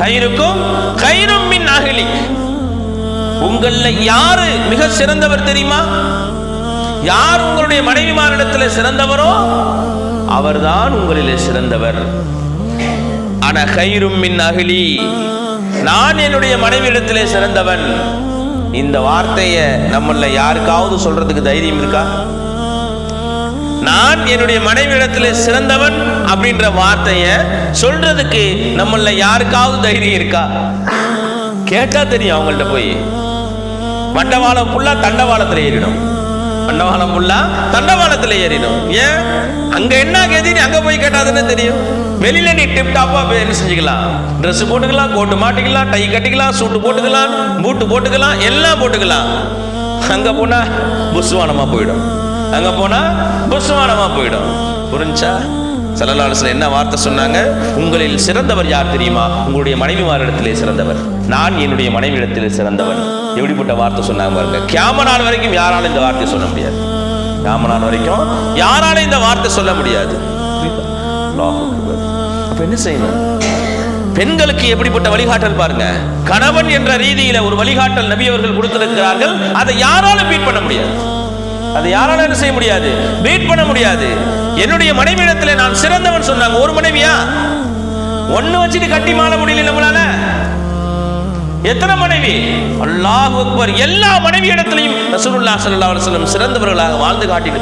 கயிறுக்கும் கயிறும் மின் அகலி. உங்கள யாரு மிக சிறந்தவர் தெரியுமா? யார் உங்களுடைய மனைவிமாரிடத்தில் சிறந்தவரோ? அவர்தான் உங்களிலே சிறந்தவர். ஆனா கயிறும் மின் அகலி நான் என்னுடைய மனைவியிடத்திலே சிறந்தவன். இந்த வார்த்தையை நம்மள யாருக்காவது சொல்றதுக்கு தைரியம் இருக்கா? நான் என்னுடைய மனைவியிடத்தில் சிறந்தவன் அப்படின்ற வார்த்தையை சொல்றதுக்கு நம்மள யாருக்காவது தைரியம் இருக்கா? கேட்டா தெரியும் அவங்கள்ட்ட போய். மண்டவாளம் ஃபுல்லா தண்டவாளத்தில் ஏறிடும். மண்டவாளம் ஃபுல்லா தண்டவாளத்தில் ஏறிடும். ஏன்? அங்க என்ன கதி அங்க போய் கேட்டாதுன்னு தெரியும். வெளியில நீ டிப் டாப்பா என்ன செஞ்சுக்கலாம்? ட்ரெஸ் போட்டுக்கலாம் கோட்டு மாட்டிக்கலாம் டை கட்டிக்கலாம் சூட்டு போட்டுக்கலாம் பூட்டு போட்டுக்கலாம் எல்லாம் போட்டுக்கலாம். அங்க போனா புஸ்வானமா போயிடும். அங்க போனா புஸ்வானமா போயிடும். புரிஞ்சா? சல்லல்லாஹு என்ன வார்த்தை சொன்னாங்க? உங்களில் சிறந்தவர் யார் தெரியுமா? உங்களுடைய மனைவிமாரிடத்திலே சிறந்தவர். நான் என்னுடைய மனைவியிடத்திலே சிறந்தவன். எப்படிப்பட்ட வார்த்தை சொன்னாங்க பாருங்க. கியாம நாள் வரைக்கும் யாராலும் இந்த வார்த்தையை சொல்ல முடியாது. கியாம நாள் வரைக்கும் யாராலும் இந்த வார்த்தை சொல்ல முடியாது. அப்ப என்ன செய்யணும்? பெண்களுக்கு எப்படிப்பட்ட வழிகாட்டல் பாருங்க. கணவன் என்ற ரீதியில ஒரு வழிகாட்டல் நபி அவர்கள் கொடுத்திருக்கிறார்கள். அதை யாராலும் பீட் பண்ண முடியாது. அதை யாரால என்ன செய்ய முடியாது? பீட் பண்ண முடியாது. என்னுடைய மனைவியிடத்துல நான் சிறந்தவன் சொன்னாங்க. ஒரு மனைவியா? ஒண்ணு வச்சுட்டு கட்டி மாற முடியல நம்மளால. எத்தனை மனைவி? அல்லாஹ் அக்பர். எல்லா மனைவி இடத்திலையும் ரசூலுல்லாஹி ஸல்லல்லாஹு அலைஹி வஸல்லம் சிறந்தவர்களாக வாழ்ந்து காட்டிட்டு